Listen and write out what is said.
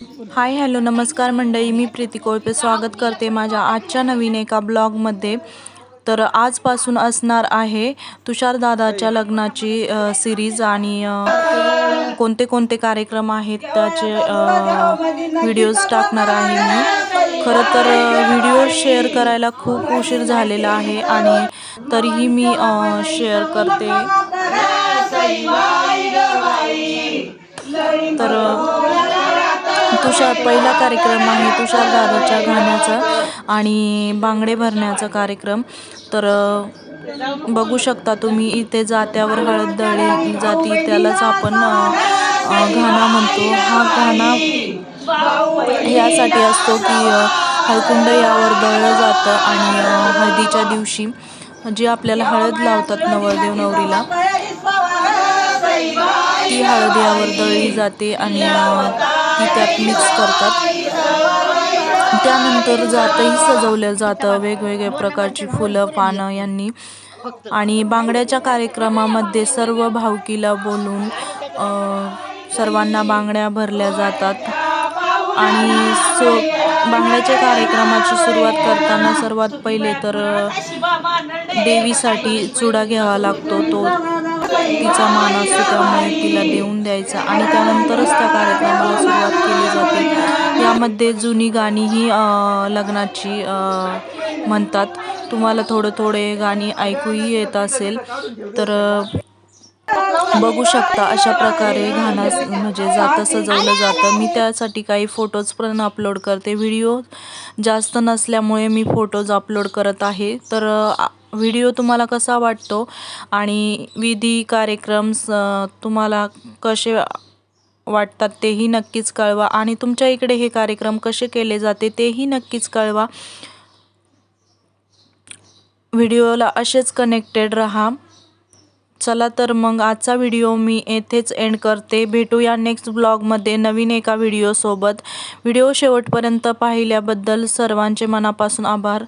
Hi hello नमस्कार मंडळी. मी प्रीती कोळपे स्वागत करते माझ्या आजच्या नवीन एका ब्लॉगमध्ये. तर आजपासून असणार आहे तुषारदादाच्या लग्नाची सिरीज आणि कोणते कोणते कार्यक्रम आहेत त्याचे व्हिडिओज टाकणार आहे मी. खरं तर व्हिडिओ शेअर करायला खूप उशीर झालेला आहे आणि तरीही मी शेअर करते तर तुषार पहिला कार्यक्रम आहे तुषार दादाच्या गाण्याचा आणि बांगडे भरण्याचा कार्यक्रम. तर बघू शकता तुम्ही इथे जात्यावर हळद दळली जाती त्यालाच आपण घाणा म्हणतो. हा घाणा यासाठी असतो की हळकुंड यावर दळलं जातं आणि हळदीच्या दिवशी जी आपल्याला हळद लावतात नवरदेव नवरीला ती हळद यावर दळली जाते आणि अ, त्यात मिक्स करतात. त्यानंतर जातही सजवलं जातं. वेगवेगळ्या प्रकारची फुलं पानं यांनी. आणि बांगड्याच्या कार्यक्रमामध्ये सर्व भावकीला बोलून सर्वांना बांगड्या भरल्या जातात. आणि सो बांगड्याच्या कार्यक्रमाची सुरुवात करताना सर्वात पहिले तर देवीसाठी चुडा घ्यावा लागतो. तो तिचा मान असतो त्यामुळे तिला देऊन द्यायचा आणि त्यानंतरच त्या कार्यक्रमाला सुरुवात केली जाते. यामध्ये जुनी गाणीही लग्नाची म्हणतात. तुम्हाला थोडं थोडे गाणी ऐकूही येत असेल तर बघू शकता अशा प्रकारे घाणा म्हणजे जातं सजवलं जातं. मी त्यासाठी काही फोटोज पण अपलोड करते. व्हिडिओ जास्त नसल्यामुळे मी फोटोज अपलोड करत आहे. तर व्हिडिओ तुम्हाला कसा वाटतो? आणि विधी कार्यक्रम तुम्हाला कसे वाटतात तेही नक्कीच कळवा. आणि तुमच्या इकडे हे कार्यक्रम कसे केले जाते तेही नक्कीच कळवा. व्हिडिओला असेच कनेक्टेड रहा. चला तर मग आजचा व्हिडिओ मी येथेच एंड करते. भेटूया नेक्स्ट ब्लॉगमध्ये नवीन एका व्हिडिओसोबत व्हिडिओ शेवटपर्यंत पाहिल्याबद्दल सर्वांचे मनापासून आभार.